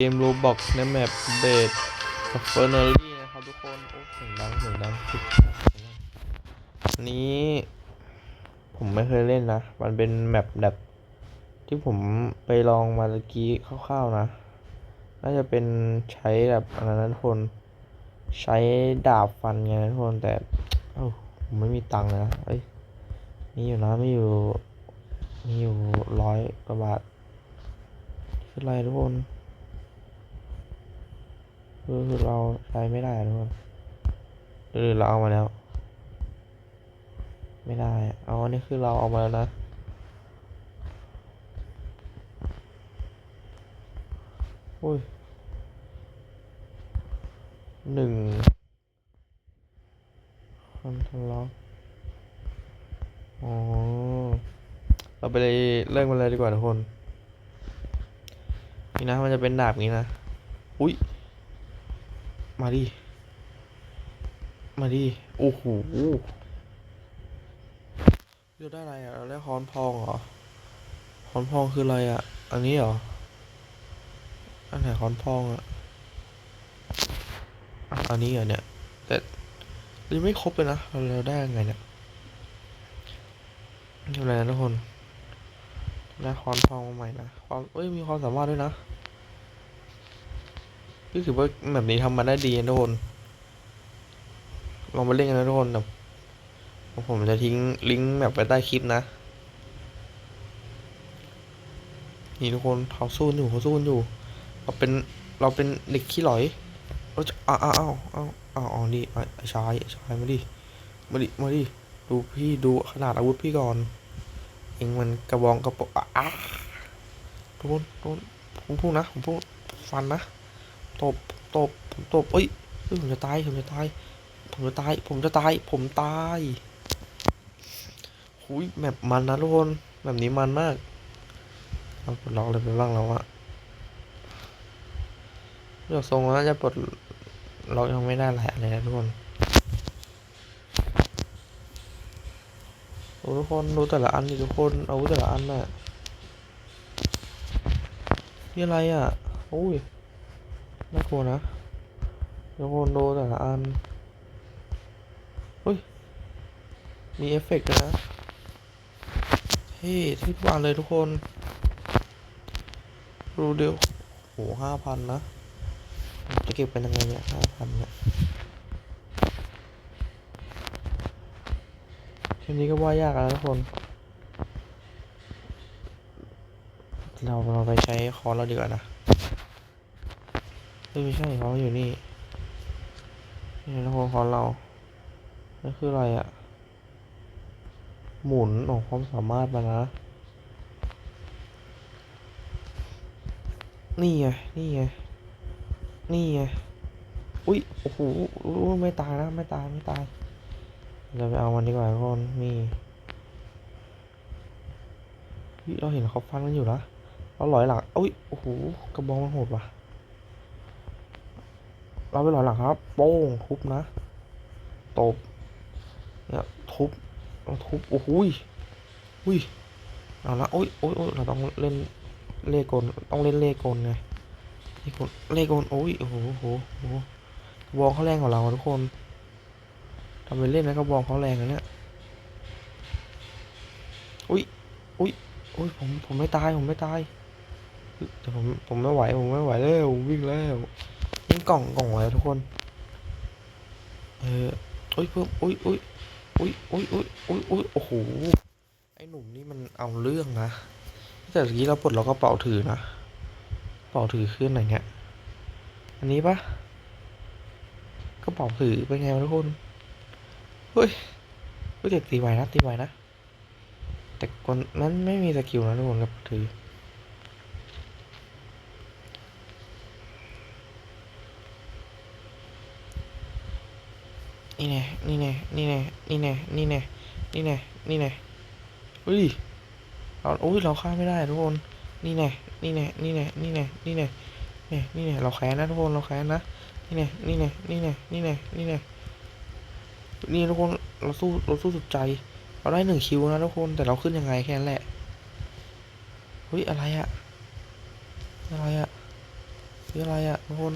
เกม Roblox ในแมปเบดเฟอร์เนอรี่นะครับทุกคน โอ้เสียงดังเสียงดังสุดนี้ ผมไม่เคยเล่นนะ มันเป็นแมปแบบ ที่ผมไปลองมาตะกี้คร่าวๆนะ น่าจะเป็นใช้แบบอันนั้นทุกคน ใช้ดาบฟันไงนะทุกคนแต่เอ้าผมไม่มีตังค์เลยนะเอ้ยมีอยู่นะมีอยู่มีอยู่ร้อยกว่าบาทคืออะไรทุกคน คือคือเราใช้ไม่ได้ทุกคนหรือเราเอามาแล้ว ไม่ได้ เอาอันนี้คือเราเอามาแล้วนะอุ้ยหนึ่งคอนทล็อกอ๋อ เราไปเลยเริ่มกันเลยดีกว่าทุกคน นี่นะมันจะเป็นดาบอย่างนี้นะ อุ้ย มาดิ มาดิ โอ้โหเลือกได้อะไรอะเราได้ค้อนพองเหรอค้อนพองคืออะไรอะ อันนี้เหรอ อันไหนค้อนพองอะอะ อันนี้เหรอเนี่ย แต่ยังไม่ครบเลยนะ เราเราได้ยังไงเนี่ยไม่เป็นไรนะทุกคนได้ค้อนพองมาใหม่นะ ความเอ้ย มีความสามารถด้วยนะ รู้สึกว่าแบบนี้ทำมาได้ดีนะทุกคน ลองมาเล่นกันนะทุกคนแต่ผมจะทิ้งลิงก์แบบไว้ใต้คลิปนะ นี่ทุกคนเขาสู้อยู่เขาสู้อยู่ เราเป็นเราเป็นเด็กขี้หลอยเราจะอ้าวอ้าวอ้าวอ้าวอ้าวอ้าวนี่ไอ้ชายชายมาดิมาดิมาดิดูพี่ดูขนาดอาวุธพี่ก่อนเองมันกระบองกระปอะอ้าทุกคนทุกคนผมพูดนะผมพูดฟันนะ ตบตบผมตบเอ้ยเฮ้ยผมจะตายผมจะตาย ผมจะตาย ผมจะตาย ผมตายหุยแบบมันนะทุกคนแบบนี้มันมากเราปลดล็อกเลยไปบ้างแล้วอะเดี๋ยวทรงแล้วน่าจะปลดล็อกยังไม่ได้หลายอะไรนะทุกคนโอ้ทุกคนดูแต่ละอันดิทุกคนเอาแต่ละอันน่ะนี่อะไรอะโอ้ย น่ากลัวนะทุกคนดูแต่ละอันเฮ้ย มีเอฟเฟกต์ด้วยนะเท่ที่ทุกอันเลยทุกคนดูเดียวโหห้าพันนะ จะเก็บเป็นยังไงเนี่ยห้าพันเนี่ยทีนี้ก็ว่ายากแล้วทุกคน เราเราไปใช้คอเราดีกว่านะ เอ้ยไม่ใช่เขาอยู่นี่นี่นะคนของเรานั่นคืออะไรอะ่ะหมุนออกความสามารถมานะ นี่ไง นี่ไง นี่ไง อุ้ย โอ้โห ไม่ตายนะ ไม่ตาย ไม่ตาย เราไปเอามันดีกว่าทุกคนนี่เฮ้ยเราเห็นเขาฟันกันอยู่นะ เราหลอยหลังอุ้ย โอ้โห กระบองมันโหดว่ะ เราไปหลอยหลังครับ โป้งทุบนะ ตบ เนี่ยทุบทุบ โอ้โหยอุ้ย เอาละโอ้ยโอ้ยโอ้ยเราต้องเล่นเลขกลต้องเล่นเลขกลไงเลขกลเลขกลโอ้ย โอ้โหโอ้โหโอ้โหบองเขาแรงกว่าเราทุกคนทำเป็นเล่นนะกระบองเขาแรงนะเนี่ย อุ้ย อุ้ยอุ้ย ผม ผมไม่ตาย ผมไม่ตาย แต่ผม ผมไม่ไหว ผมไม่ไหวแล้ว วิ่งแล้ว กล่องกล่องอะไรทุกคน เอออุ้ยเพิ่มอุ้ยอุ้ยอุ้ยอุ้ยอุ้ยอุ้ยอุ้ยโอ้โห ไอ้หนุ่มนี่มันเอาเรื่องนะ แต่เมื่อกี้เราปลดล็อกกระเป๋าถือนะ เป๋าถือขึ้นอะไหนเนี่ยอันนี้ปะกระเป๋าถือเป็นไงทุกคน เฮ้ยเฮ้ยเด็กตีไหวนะตีไหวนะ แต่คนนั้นไม่มีสกิลนะทุกคนกระเป๋าถือ นี่แน่นี่แน่นี่แน่นี่แน่นี่แน่นี่แน่นี่แน่เฮ้ยเราโอ้ยเราฆ่าไม่ได้ทุกคน นี่แน่นี่แน่นี่แน่นี่แน่นี่แน่เนี่นี่แน่เราแค้นนะทุกคนเราแค้นนะ นี่แน่นี่แน่นี่แน่นี่แน่นี่แน่นี่ทุกคนเราสู้เราสู้สุดใจ เราได้หนึ่งคิวนะทุกคนแต่เราขึ้นยังไงแค่นั้นแหละเฮ้ยอะไรอะอะไรอะคืออะไรอะทุกคน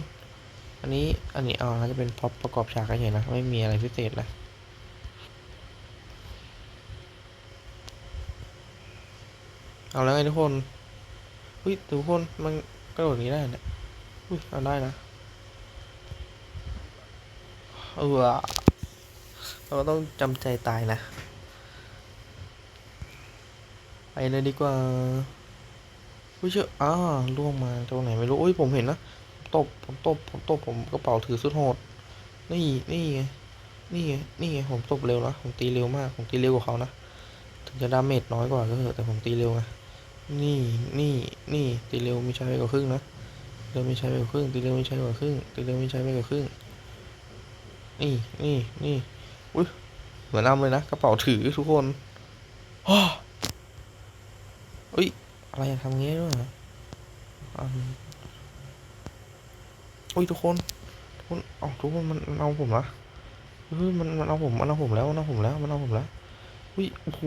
อันนี้อันนี้เอาน่าจะเป็นพ็อพประกอบฉากเฉยนะ ไม่มีอะไรพิเศษนะเอาแล้วไงทุกคนอุ้ยทุกคนมันกระโดดนี้ได้เนี่ยอุ้ยเอาได้นะเออเราก็ต้องจำใจตายนะไปเลยดีกว่าอุ้ยเชื่ออ่าล่วงมาตรงไหนไม่รู้อุ้ยผมเห็นนะ ตบ ผมตบ ผมตบ ผมกระเป๋าถือสุดโหด นี่ นี่ไงนี่ไงนี่ไงผมตบเร็วนะ ผมตีเร็วมาก ผมตีเร็วกว่าเขานะ ถึงจะดาเมจน้อยกว่าก็เถอะ แต่ผมตีเร็วไงนี่ นี่ นี่ ตีเร็วมีใช้ไปกว่าครึ่งนะ เร็วมีใช้ไปกว่าครึ่ง ตีเร็วมีใช้กว่าครึ่ง ตีเร็วมีใช้ไปกว่าครึ่ง นี่ นี่ นี่ อุ้ย เหมือนนำเลยนะ กระเป๋าถือทุกคนอ้ออุ้ย อะไรทำงี้ด้วยออ่าอุ้ยทุกคนทุกคนเอ๋อทุกคนมันมันเอาผมนะเฮ้ยมันมันเอาผมมันเอาผมแล้วมันเอาผมแล้วมันเอาผมแล้วอุ้ยโอ้โห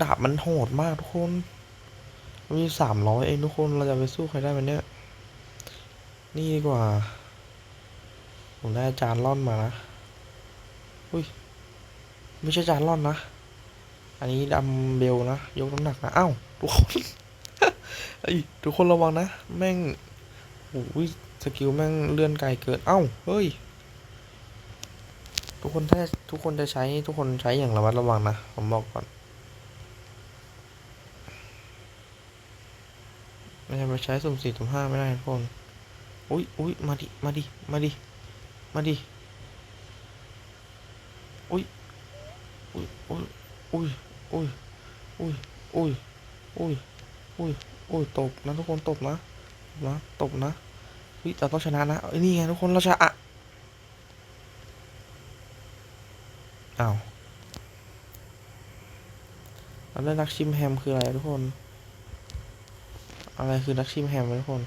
ดาบมันโหดมากทุกคนมีสามร้อยเองทุกคนเราจะไปสู้ใครได้มันเนี้ยนี่ดีกว่า ผมได้อาจารย์ล่อนมานะ อุ้ย ไม่ใช่อาจารย์ล่อนนะ อันนี้ดัมเบลนะ ยกน้ำหนักนะ อ้าว ทุกคนเอ้ทุกคนระวังนะ แม่ง โอ้ยสกิลแม่งเลื่อนไกลเกิน เอ้า เฮ้ย ทุกคนถ้าทุกคนจะใช้ทุกคนใช้อย่างระมัดระวังนะ ผมบอกก่อน ไม่ใช่ไปใช้สุ่มสี่สุ่มห้าไม่ได้ทุกคนอุ้ยอุ้ยมาดิ มาดิ มาดิ มาดิ อุ้ย อุ้ย อุ้ย อุ้ย อุ้ย อุ้ย อุ้ย อุ้ย อุ้ยอุ้ยตบนะทุกคนตบนะ นะตบนะเฮ้ยเราต้องชนะนะเอ้นี่ไงทุกคนเราชนะอะอ้าวเราได้นักชิมแฮมคืออะไรทุกคน อะไรคือนักชิมแฮมทุกคน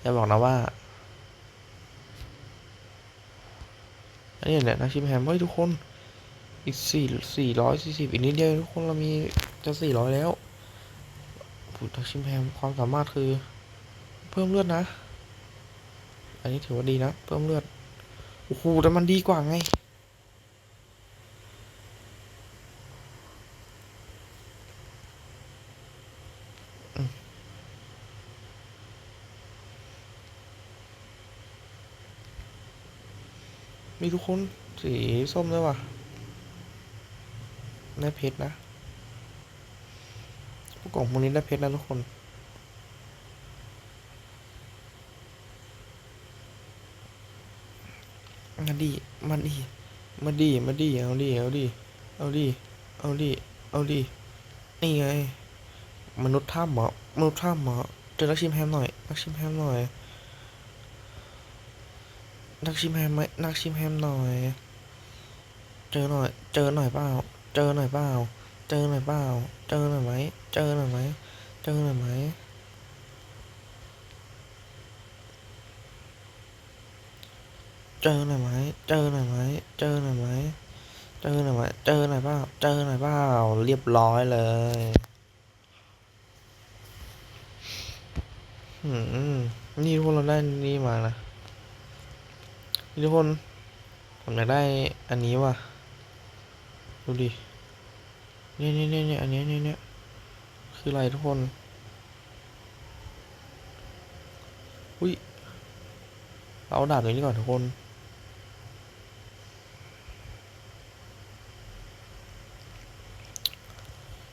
อย่าบอกนะว่าอันนี้แหละนักชิมแฮมเฮ้ยทุกคน อีกสี่สี่ร้อยสี่สิบอีกนิดเดียวทุกคนเรามีจะสี่ร้อยแล้ว ผูทักชิมแพมความสามารถคือ เพิ่มเลือดนะ อันนี้ถือว่าดีนะ เพิ่มเลือด โอ้โห แต่มันดีกว่าไงมมีทุกคนสีส้มด้วยว่ะได้เพชรนะ กล่องพวกนี้ได้เพชรนะทุกคน มาดีมาดีมาดีมาดีเอาดีเอาดีเอาดีเอาดีเอาดีนี่ไง มนุษย์ถ้ำเหรอมนุษย์ถ้ำเหรอเจอนักชิมแฮมหน่อย นักชิมแฮมหน่อย นักชิมแฮมไหมนักชิมแฮมหน่อย เจอหน่อย เจอหน่อยเปล่า เจอหน่อยเปล่า เจอหน่อยเปล่า เจอหน่อยไหม เจอหน่อยไหม เจอหน่อยไหม เจอหน่อยไหม เจอหน่อยไหม เจอหน่อยไหม เจอหน่อยไหม เจอหน่อยเปล่า เจอหน่อยเปล่า เรียบร้อยเลยอืมนี่ทุกคนเราได้นี่มานะนี่ทุกคน ผมอยากได้อันนี้ว่ะ ดูดิ นี่ยเนี่ยเนี่ยเนี่อันนี้เนี่ยเนี่ยคืออะไรทุกคน อุ้ยเราเอาดาบตัวนี้ก่อนทุกคน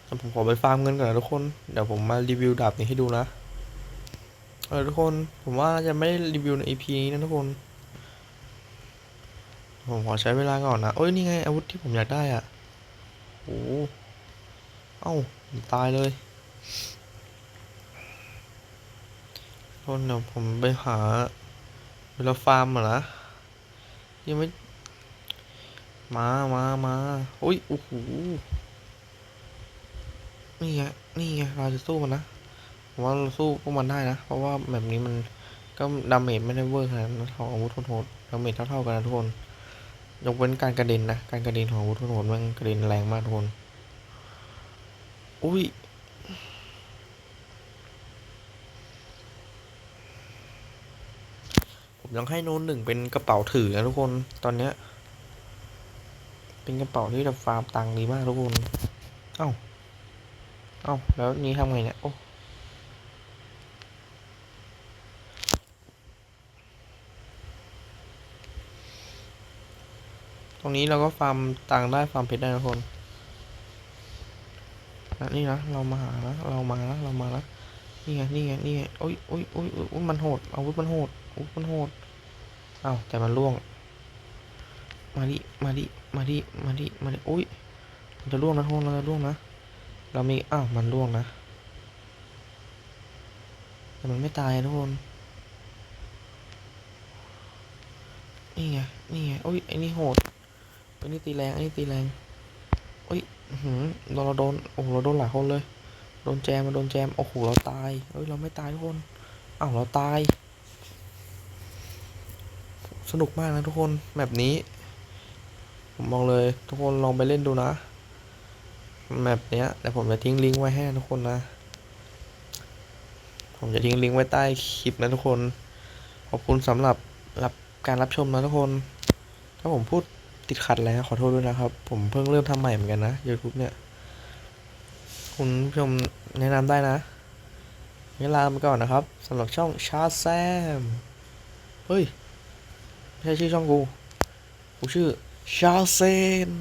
แต่ผมขอไปฟาร์มเงินก่อนนะทุกคน เดี๋ยวผมมารีวิวดาบนี้ให้ดูนะ เออทุกคน ผมว่าจะไม่ได้รีวิวใน EP นี้นะทุกคน ผมขอใช้เวลาก่อนนะเอ้ยนี่ไงอาวุธที่ผมอยากได้อะ โอ้ เอ้าตายเลยทุกคนเดี๋ยวผมไปหาเวลาฟาร์มอะนะยังไม่ มามามาอุ้ยโอ้โหนี่ไงนี่ไงเราจะสู้มันนะผมว่าเราสู้พวกมันได้นะ เพราะว่าแบบนี้มันก็ดาเมจไม่ได้เวอร์ขนาดนั้นของอาวุธโหดดาเมจเท่าๆกันนะทุกคน ยกเว้นการกระเด็นนะ การกระเด็นของอาวุธโหดมันกระเด็นแรงมากทุกคน อุ้ยผมยังให้โน้นหนึ่งเป็นกระเป๋าถือนะทุกคนตอนเนี้ย เป็นกระเป๋าที่จะฟาร์มตังค์ดีมากทุกคน เอ้า เอ้า แล้วนี้ทำไงเนี่ย โอ้ตรงนี้เราก็ฟาร์มตังค์ได้ฟาร์มเพชรได้ทุกคน นะนี่นะเรามาหานะเรามานะเรามานะนี่ไงนี่ไงนี่ไงโอ้ยโอ้ยโอ้ยโอ้ยมันโหดอาวุธมันโหดอาวุธมันโหดเอ้าแต่มันล่วง มาดิมาดิมาดิมาดิมาดิโอ้ยมันจะล่วงนะทุกคนเราจะล่วงนะ เรามีอ้าวมันล่วงนะแต่มันไม่ตายทุกคนนี่ไงนี่ไงโอ้ยไอ้นี่โหดไอ้นี่ตีแรงไอ้นี่ตีแรง เราเราโดนโอ้โหเราโดนหลายคนเลย โดนแจมมาโดนแจมโอ้โหเราตายเอ้ยเราไม่ตายทุกคนอ้าวเราตาย สนุกมากนะทุกคนแบบนี้ ผมบอกเลย ทุกคนลองไปเล่นดูนะแมปเนี้ยแต่ผมจะทิ้งลิงก์ไว้ให้ทุกคนนะ ผมจะทิ้งลิงก์ไว้ใต้คลิปนะทุกคน ขอบคุณสำหรับรับการรับชมนะทุกคน ถ้าผมพูด ติดขัดอะไรขอโทษด้วยนะครับ ผมเพิ่งเริ่มทำใหม่เหมือนกันนะ YouTube เนี่ย คุณผู้ชมแนะนำได้นะงั้นลาไปก่อนนะครับสำหรับช่องชาแซม เฮ้ย ไม่ใช่ชื่อช่องกู กูชื่อชาเซน